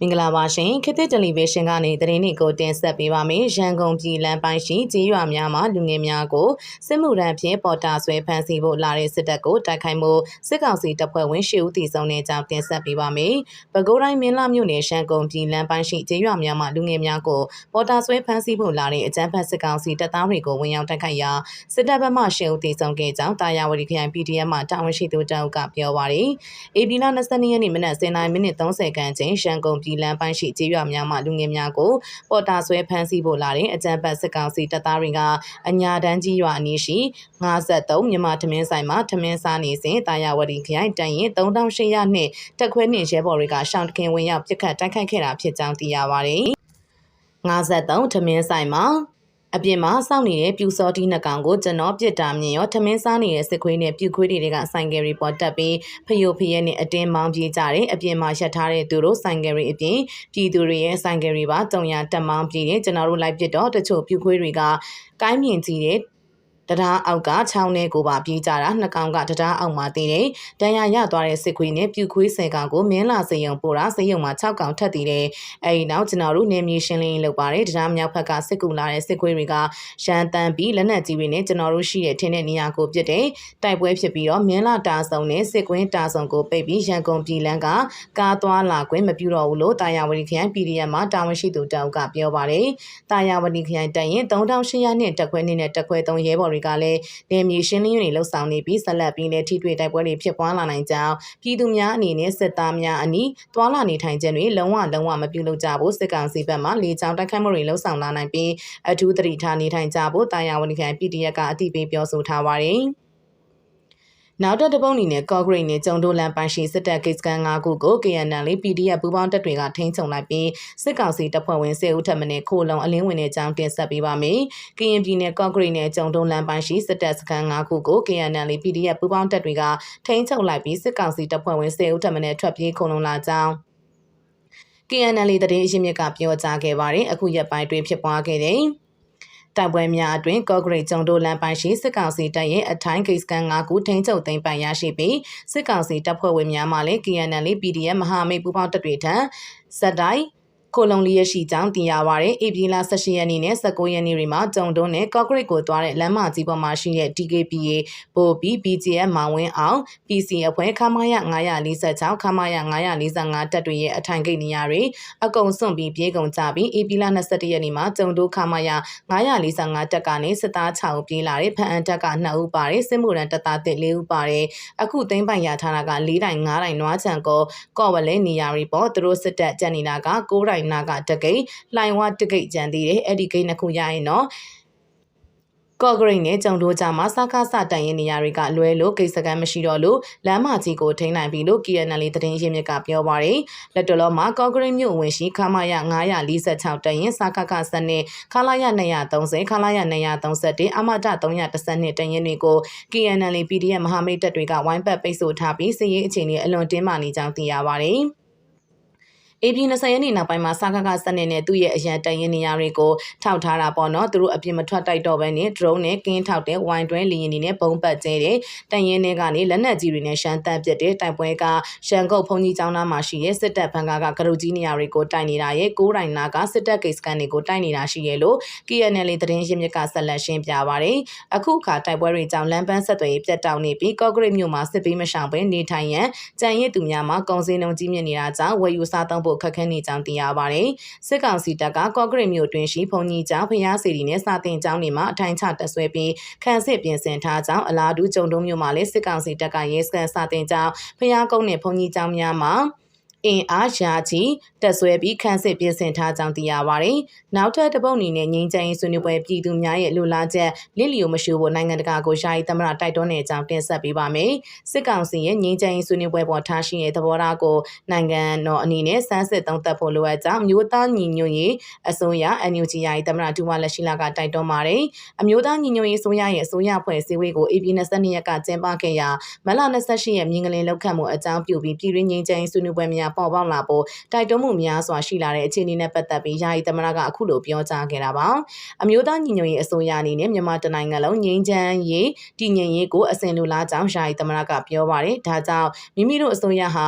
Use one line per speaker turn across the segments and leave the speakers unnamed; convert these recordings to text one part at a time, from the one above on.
မင်္ဂလာပါရှင်ခေတ်သစ်တယ်လီဗီရှင်းကနေသတင်းတွေကိုတင်ဆက်ပေးပါမယ်ရန်ကုန်ပြည်လမ်းပိုင်းရှိကြေးရွာများမှာလူငယ်များကိုစစ်မှုထမ်းဖြင့်ပေါ်တာဆွဲဖမ်းဆီးဖို့လာတဲ့စစ်တပ်ကိုတိုက်ခိုက်မှုစစ်ကောင်စီတပ်ဖွဲ့ဝင်ရှေ့ဦးတည်ဆုံးတဲ့အကြောင်းတင်ဆက်ပေးပါမယ်ပဲခူးတိုင်းမင်းလာမြို့နယ်ရန်ကုန်ပြည်လမ်းပိုင်းရှိကြေးရွာများမှာလူငယ်များကိုပေါ်တာဆွဲဖမ်းဆီးဖို့လာတဲ့အကြမ်းဖက်စစ်ကောင်စီတပ်သားတွေကိုဝင်ရောက်တိုက်ခိုက်ရာစစ်တပ်ဘက်မှရှေ့ဦးတည်ဆုံးခဲ့ကြောင်းတာယာဝတီခရိုင် PDF မှတာဝန်ရှိသူတအုပ်ကပြောပါရယ်ဧပြီလ22ရက်နေ့မနက်09:30မိနစ်30ခန်းချိန်ရန်ကုန်ပြည်လမ်းပိုင်းရှိကျေးရွာများမှလူငယ်များကိုပေါ်တာဆွဲဖမ်းဆီးဖို့လာတဲ့အကြမ်းဖက်စစ်ကောင်စီတပ်သားတွေကအညာတန်းကြီးရွာအနီးရှိ53မြန်မာထမင်းဆိုင်မှာထမင်းစားနေစဉ်တာယာဝတီခရိုင်တန်ရင်3800နှစ်တက်ခွဲနေရဲဘော်တွေကရှောင်းတခင်ဝင်ရောက်ပြစ်ခတ်တိုက်ခိုက်ခဲ့တာဖြစ်ကြောင်းသိရပါတယ်53ထမင်းဆိုင်မှာ အပြင်မှာစောင့်နေတဲ့ပြူစောတီနှစ်ကောင်ကိုကျွန်တော်ပြစ်တာမြင်ရောထမင်းစားနေတဲ့စစ်ခွေးနဲ့ပြူခွေးတွေကဆိုင်ကယ်ရီပေါ်တက်ပြီးဖယိုဖယဲနဲ့အတင်းမောင်းပြေးကြတယ်အပြင်မှာရက်ထားတဲ့သူတို့ဆိုင်ကယ်ရီအပြင်ပြည်သူတွေရဲ့ဆိုင်ကယ်ရီပါတုံရတက်မောင်းပြေးတယ်ကျွန်တော်တို့လိုက်ပြစ်တော့တချို့ပြူခွေးတွေကကိုင်းမြင်ကြည့်တဲ့ တရားအောက်ကချောင်းထဲကိုပါပြေးကြတာနှစ်ကောင်ကတရားအောက်မှာတည်တယ်။တန်ရာရသွားတဲ့စစ်ခွေးနဲ့ပြူခွေးဆယ်ကောင်ကိုမင်းလာစေယုံပို့တာစေယုံမှာ6ကောင်ထပ်တည်တယ်။အဲဒီနောက်ကျွန်တော်တို့နေမြေရှင်းလင်းလုပ်ပါတယ်။တရားမြောက်ဘက်ကစစ်ကူလာတဲ့စစ်ခွေးတွေကရန်တန်ပြီးလက်နက်ကြီးတွေနဲ့ကျွန်တော်တို့ရှိတဲ့ထင်းတဲ့နေရာကိုပြစ်တယ်။တိုက်ပွဲဖြစ်ပြီးတော့မင်းလာတာဆုံနဲ့စစ်ကွင်းတာဆုံကိုပိတ်ပြီးရန်ကုန်ပြည်လန်းကကားသွားလာခွင့်မပြုတော့ဘူးလို့တာယာဝတီခရိုင် PDF မှာတာဝန်ရှိသူတောက်ကပြောပါတယ်။တာယာဝတီခရိုင်တရင်3800နဲ့တက်ခွဲနေနဲ့တက်ခွဲ3ရဲဘော်တွေကလည်းနေမြေရှင်းလင်းရေးတွေလှုပ်ဆောင်နေပြီးဆက်လက်ပြီးလည်းထိတွေ့တိုက်ပွဲတွေဖြစ်ပွားလာနိုင်ကြောင်းပြည်သူများအနေနဲ့စစ်သားများအနီးတွာလာနေထိုင်ခြင်းတွေလုံးဝလုံးဝမပြုလုပ်ကြဖို့စစ်ကောင်စီဘက်မှလေကြောင်းတိုက်ခိုက်မှုတွေလှုပ်ဆောင်လာနိုင်ပြီးအထူးသတိထားနေထိုင်ကြဖို့တာယာဝန်ခံ PDF ကအသိပေးပြောဆိုထားပါတယ်။ နောက်တစ်တပုံအနေနဲ့ကော့ဂရိတ်နဲ့ကျုံတိုလန်ပိုင်ရှိစစ်တပ်ကိစ္စကန်၅ခုကို KNL PDF ပူးပေါင်းတပ်တွေကထိန်းချုပ်လိုက်ပြီးစစ်ကောင်စီတပ်ဖွဲ့ဝင်10ဦးထပ်မံခိုးလုံအလင်းဝင်တဲ့အကြောင်းတင်ဆက်ပေးပါမယ်။ကရင်ပြည်နယ်ကော့ဂရိတ်နဲ့ကျုံတိုလန်ပိုင်ရှိစစ်တပ်စခန်း၅ခုကို KNL PDF ပူးပေါင်းတပ်တွေကထိန်းချုပ်လိုက်ပြီးစစ်ကောင်စီတပ်ဖွဲ့ဝင်10ဦးထပ်မံထွက်ပြေးခိုးလုံလာကြောင်း KNL တရင်အရှင်မြစ်ကပြောကြားခဲ့ပါတယ်အခုရက်ပိုင်းတွင်ဖြစ်ပွားခဲ့တဲ့ တိုက်ပွဲများအတွင်ကော့ဂရိတ်ကျုံတိုလန်ပိုင်းရှိစစ်ကောင်စီတပ်ရဲ့အထိုင်းဂိတ်စကန်၅ခုထိန်းချုပ်သိမ်းပိုင်ရရှိပြီးစစ်ကောင်စီတပ်ဖွဲ့ဝင်များမှလည်း KNL PDF မဟာမိတ်ပူးပေါင်းတပ်တွေထံဇက်တိုင်း ကိုလုံလျက်ရှိကြောင်းသိရပါဗျ။ AP လ18ရက်နေ့နဲ့19ရက်နေ့တွေမှာတုံတွန်းနဲ့ကော့ဂရိတ်ကိုသွားတဲ့လမ်းမကြီးပေါ်မှာရှိတဲ့ DKPA ပိုပြီး BGF မောင်ဝင်းအောင် PC အဖွဲ့ခမာရ946ခမာရ945တပ်တွေရဲ့အထိုင်ဂိတ်နေရာတွေအကုန်စွန့်ပြီးပြေးကုန်ကြပြီး AP လ21ရက်နေ့မှာတုံတိုးခမာရ945တပ်ကနေစစ်သား6ဦးပြေးလာတဲ့ဖန်အန်တပ်က2ဦးပါတယ်စစ်မှုရန်တပ်သား1 4ဦးပါတယ်အခုသိမ်းပိုင်ရထားတာက4တိုင်5တိုင်နွားချံကောကော့ဝလဲနေရာတွေပေါ့သူတို့စစ်တပ်ကြံနေတာက9တိုင်နာကတကိတ်လှိုင်ဝတကိတ်ကြံသေးတယ်အဲ့ဒီကိတ်နှစ်ခုရရင်တော့ကော့ဂရိတ်နဲ့ကြုံတို့ကြမှာစကားစတိုင်ရင်နေရာတွေကလွဲလို့ကိစ္စကမ်းမရှိတော့လို့လမ်းမကြီးကိုထိန်းနိုင်ပြီလို့ KNL သတင်းရင်းမြစ်ကပြောပါရယ်လက်တော်မှာကော့ဂရိတ်မြို့ဝင်ရှိခမာရ946တိုင်ရင်စကားကစနဲ့ခလာရ230ခလာရ231အမတ312တိုင်ရင်တွေကို KNL PDF မဟာမိတ်တပ်တွေကဝိုင်းပတ်ပိတ်ဆို့ထားပြီးစစ်ရေးအခြေအနေအလွန်တင်းမာနေကြောင်းသိရပါရယ် AP 20ရက်နေ့နောက်ပိုင်းမှာစကားကစနစ်နဲ့သူ့ရဲ့အရန်တန်ရင်နေရာတွေကိုထောက်ထားတာပေါ့နော်သူတို့အပြင်မထွက်တိုက်တော့ဘဲနဲ့ drone နဲ့ကင်းထောက်တဲ့ wine တွဲလီရင်နေနဲ့ပုံပတ်ကျဲတဲ့တန်ရင်တွေကနေလက်နက်ကြီးတွေနဲ့ရှမ်းတန့်ပစ်တဲ့တိုက်ပွဲကရှန်ကုတ်ဖုန်ကြီးကျောင်းသားမှာရှိတဲ့စစ်တပ်ဘန်ကာကကရုကြီးနေရာတွေကိုတိုက်နေတာရဲ့ကိုးတိုင်နာကစစ်တပ်ကိစ္စကန်တွေကိုတိုက်နေတာရှိရဲ့လို့ KNL သတင်းရင်းမြစ်ကဆက်လက်ရှင်းပြပါတယ်အခုအခါတိုက်ပွဲတွေကြောင့်လမ်းပန်းဆက်သွယ်ရေးပြတ်တောက်နေပြီးကော့ဂရိတ်မြို့မှာစစ်ပေးမရှောင်ဘဲနေထိုင်ရန်ကြံရည်သူများမှာကုန်စည်နှုန်းကြီးမြင့်နေတာကြောင့်ဝယ်ယူစားသုံးဖို့ခက်ခဲနေကြောင်းသိရပါတယ်။စစ်ကောင်စီတပ်ကကော့ဂရိတ်မြို့တွင်ရှိဘုံကြီးကျောင်းဖျားစီရီနဲ့စာတင်ကျောင်းတွေမှာအထိုင်ချတက်ဆွဲပြီးခန့်စစ်ပြင်ဆင်ထားကြောင်းအလားတူကြုံတုံးမြို့မှာလည်းစစ်ကောင်စီတပ်ကရဲစခန်းစာတင်ကျောင်းဖျားကုန်းနဲ့ဘုံကြီးကျောင်းများမှာ အင်အားရာကြီးတက်ဆွဲပြီးခန့်စစ်ပြင်ဆင်ထားကြောင်းသိရပါတယ်။နောက်ထပ်တပုတ်အနေနဲ့ငင်းချင်ဆွေးနွေးပွဲပြည်သူများရဲ့လူလာချက်လစ်လျူမရှိဖို့နိုင်ငံတကာကိုယာယီသမရတိုက်တွန်းတဲ့အကြောင်းတင်ဆက်ပေးပါမယ်။စစ်ကောင်စီရဲ့ငင်းချင်ဆွေးနွေးပွဲပေါ်ထားရှိတဲ့သဘောထားကိုနိုင်ငံတော်အနေနဲ့စမ်းစစ်သုံးသပ်ဖို့လိုအပ်ကြောင်းမျိုးသားညီညွတ်ရေးအစိုးရ NUG ယာယီသမရဒူဝါလက်ရှိလာကတိုက်တွန်းပါတယ်။အမျိုးသားညီညွတ်ရေးအစိုးရရဲ့အစိုးရဖွဲ့စည်းဝေးကို AP 22ရက်ကကျင်းပခဲ့ရာမလ28ရက်မြင်းကလေးလောက်ခတ်မှုအကြောင်းပြုပြီးပြည်တွင်းငင်းချင်ဆွေးနွေးပွဲများပေါ်ပေါက်လာဖို့တိုက်တွန်းမှုများစွာရှိလာတဲ့အခြေအနေနဲ့ပတ်သက်ပြီးယာယီသမရကအခုလိုပြောကြားခဲ့တာပါအမျိုးသားညီညွတ်ရေးအစိုးရအနေနဲ့မြန်မာတနိုင်ငံလုံးငြိမ်းချမ်းရေးတည်ငြိမ်ရေးကိုအစဉ်လိုလားကြောင်းယာယီသမရကပြောပါတယ်ဒါကြောင့်မိမိတို့အစိုးရဟာ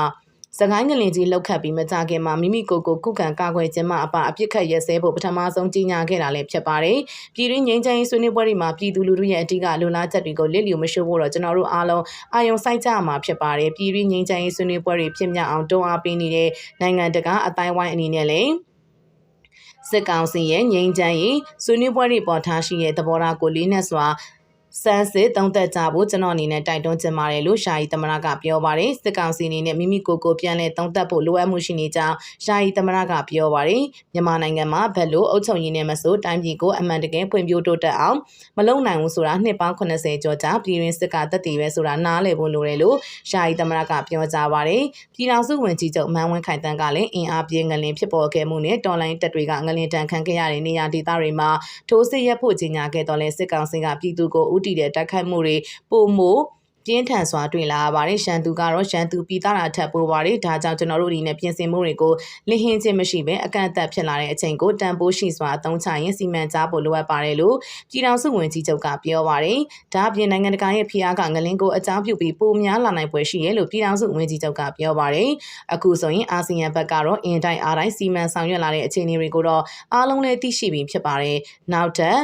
စကိုင်းကလင်ကြီးလောက်ခတ်ပြီးမကြခင်မှာမိမိကိုယ်ကိုကုခံကာကွယ်ခြင်းမှအပအပြစ်ခတ်ရက်စဲဖို့ပထမဆုံးကြီးညာခဲ့တာလည်းဖြစ်ပါတယ်။ပြည်တွင်းငြိမ်းချမ်းရေးဆွေးနွေးပွဲတွေမှာပြည်သူလူထုရဲ့အဓိကလူလားချက်တွေကိုလစ်လျူမရှုဖို့တော့ကျွန်တော်တို့အားလုံးအာရုံစိုက်ကြရမှာဖြစ်ပါတယ်။ပြည်တွင်းငြိမ်းချမ်းရေးဆွေးနွေးပွဲတွေဖြစ်မြောက်အောင်တွန်းအားပေးနေတဲ့နိုင်ငံတကာအတိုင်းဝိုင်းအနေနဲ့လည်းစစ်ကောင်စီရဲ့ငြိမ်းချမ်းရေးဆွေးနွေးပွဲတွေပေါ်ထားရှိတဲ့သဘောထားကိုလေးနက်စွာ စမ်းစစ်တုံးသက်ကြဖို့ကျွန်တော်အနေနဲ့တိုက်တွန်းချင်ပါတယ်လို့ရှာယီသမရကပြောပါတယ်စစ်ကောင်စီအနေနဲ့မိမိကိုယ်ကိုပြန်လည်တုံးသက်ဖို့လိုအပ်မှုရှိနေကြောင်းရှာယီသမရကပြောပါတယ်မြန်မာနိုင်ငံမှာဘက်လို့အုပ်ချုပ်ရေးနဲ့မဆိုတိုင်းပြည်ကိုအမှန်တကယ်ဖွံ့ဖြိုးတိုးတက်အောင်မလုံနိုင်ဘူးဆိုတာနှစ်ပေါင်း80ကျော်ကြာပြည်တွင်းစစ်ကတက်တည်ပဲဆိုတာနားလည်ဖို့လိုတယ်လို့ရှာယီသမရကပြောကြားပါတယ်ပြည်ထောင်စုဝန်ကြီးချုပ်မန်းဝင်းခိုင်တန်းကလည်းအင်အားပြင်းငလင်ဖြစ်ပေါ်ခဲ့မှုနဲ့တော်လိုင်းတပ်တွေကငလင်တန်ခံခဲ့ရတဲ့နေရာဒေသတွေမှာထိုးစစ်ရက်ဖို့ကြီးညာခဲ့တော့လဲစစ်ကောင်စီကပြည်သူကိုဥတီတဲ့တိုက်ခိုက်မှုတွေပုံမို့ပြင်းထန်စွာတွေ့လာရပါတယ်ရှန်သူကတော့ရှန်သူပြည်သားတာထပ်ပိုးပါတယ်ဒါကြောင့်ကျွန်တော်တို့အနေနဲ့ပြင်ဆင်မှုတွေကိုလင်းဟင်းခြင်းမရှိဘဲအကန့်အသတ်ဖြစ်လာတဲ့အချိန်ကိုတန်ဖိုးရှိစွာအသုံးချရင်စီမံကြားဖို့လိုအပ်ပါတယ်လို့ပြည်ထောင်စုဝန်ကြီးချုပ်ကပြောပါတယ်ဒါအပြင်နိုင်ငံတကာရဲ့ဖိအားကငလင်းကိုအကြောင်းပြုပြီးပိုများလာနိုင်ပွဲရှိရဲလို့ပြည်ထောင်စုဝန်ကြီးချုပ်ကပြောပါတယ်အခုဆိုရင်အာဆီယံဘက်ကတော့အင်တိုင်းအားတိုင်းစီမံဆောင်ရွက်လာတဲ့အခြေအနေတွေကိုတော့အားလုံးလည်းသိရှိပြီးဖြစ်ပါတယ်နောက်ထပ်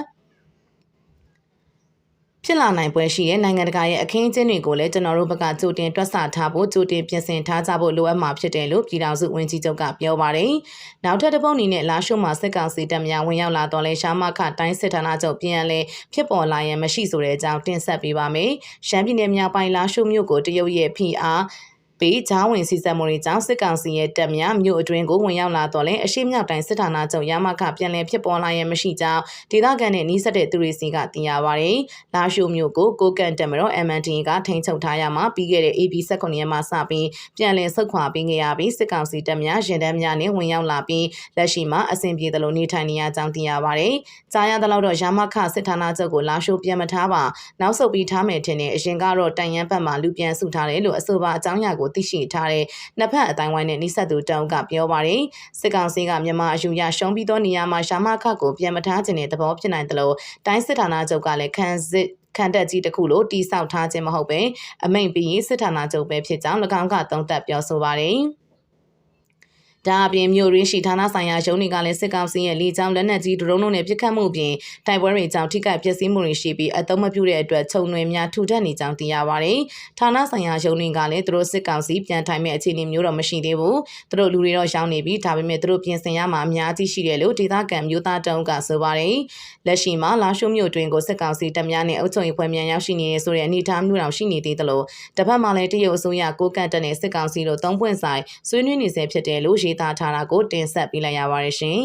ဖြစ်လာနိုင်ပွဲရှိတဲ့နိုင်ငံတကာရဲ့အခင်းအကျင်းတွေကိုလည်းကျွန်တော်တို့ဘက်ကကြိုတင်တွက်ဆထားဖို့ကြိုတင်ပြင်ဆင်ထားကြဖို့လိုအပ်မှာဖြစ်တယ်လို့ပြည်ထောင်စုဝန်ကြီးချုပ်ကပြောပါတယ်။နောက်ထပ်တစ်ပုတ်အနေနဲ့လာရှုမှာစစ်ကောင်စီတပ်များဝင်ရောက်လာတော့လဲရှားမခတိုင်းစစ်ဌာနချုပ်ပြန်လဲဖြစ်ပေါ်လာရင်မရှိဆိုတဲ့အကြောင်းတင်ဆက်ပေးပါမယ်။ရှမ်းပြည်နယ်မြောက်ပိုင်းလာရှုမြို့ကိုတရုတ်ရဲ့ဖိအား ပေးဂျားဝင်စီဆက်မှုတွေကြောင့်စစ်ကောင်စီရဲ့တပ်များမြို့အတွင်းကိုဝင်ရောက်လာတော့လဲအရှိမြောက်တိုင်းစစ်ဌာနချုပ်ရမခပြန်လည်ဖြစ်ပေါ်လာရင်မရှိကြောင်းဒေသခံနဲ့နှီးဆက်တဲ့သူတွေစီကသိရပါဗျ။လာရှိုမြို့ကိုကိုကန်တက်မတော် MND ကထိန်းချုပ်ထားရမှာပြီးခဲ့တဲ့ AB 19ရက်မှာစပြီးပြန်လည်ဆုတ်ခွာပေးခဲ့ရပြီးစစ်ကောင်စီတပ်များရင်တန်းများနဲ့ဝင်ရောက်လာပြီးလက်ရှိမှာအဆင်ပြေသလိုနေထိုင်နေရကြောင်းသိရပါဗျ။ကြားရသလောက်တော့ရမခစစ်ဌာနချုပ်ကိုလာရှိုပြန်မထားပါနောက်ဆုတ်ပြီးထားမယ်ထင်တယ်အရင်ကတော့တန်ရန်ဘက်မှာလူပြန်စုထားတယ်လို့အဆိုပါအကြောင်းအရာကိုသိရှိထားတဲ့နှစ်ဖက်အတိုင်းဝိုင်းနဲ့နှိဆက်သူတောင်းကပြောပါတယ်စစ်ကောင်စီကမြန်မာအယူရရှုံးပြီးသောနေရာမှာရှာမခကိုပြန်မထားခြင်းတဲ့သဘောဖြစ်နိုင်တယ်လို့တိုင်းစစ်ဌာနချုပ်ကလည်းခံစစ်ခံတက်ကြီးတစ်ခုလို့တိစောက်ထားခြင်းမဟုတ်ပဲအမိန်ပြီးစစ်ဌာနချုပ်ပဲဖြစ်ကြောင်း၎င်းကသုံးသပ်ပြောဆိုပါတယ်။ ဒါအပြင်မြို့ရင်းရှိဌာနဆိုင်ရာရုံးတွေကလည်းစစ်ကောင်စီရဲ့လေကြောင်းလက်နက်ကြီးဒရုန်းတို့နဲ့ပစ်ခတ်မှုပြင်တိုက်ပွဲတွေကြောင့်ထိခိုက်ပျက်စီးမှုတွေရှိပြီးအသုံးမပြုတဲ့အတွက်ခြုံတွေများထူထပ်နေကြောင်းသိရပါတယ်။ဌာနဆိုင်ရာရုံးတွေကလည်းသူတို့စစ်ကောင်စီပြန်ထိုင်မဲ့အခြေအနေမျိုးတော့မရှိသေးဘူး။သူတို့လူတွေတော့ရှောင်းနေပြီးဒါပေမဲ့သူတို့ပြင်ဆင်ရမှာအများကြီးရှိတယ်လို့ဒေသခံမျိုးသားတုံးကဆိုပါတယ်။လက်ရှိမှာလာရှုမြို့တွင်ကိုစစ်ကောင်စီတပ်များနဲ့အုပ်ချုပ်ရေးဖွဲ့များရောက်ရှိနေရဆိုတဲ့အနေအထားမျိုးတောင်ရှိနေသေးတယ်လို့တစ်ဖက်မှာလည်းတရုတ်အစိုးရကိုကန့်တက်တဲ့စစ်ကောင်စီတို့သုံးပွင့်ဆိုင်ဆွေးနွေးနေဆဲဖြစ်တယ်လို့ရေးသားထားတာကိုတင်ဆက်ပေးလိုက်ရပါတယ်ရှင်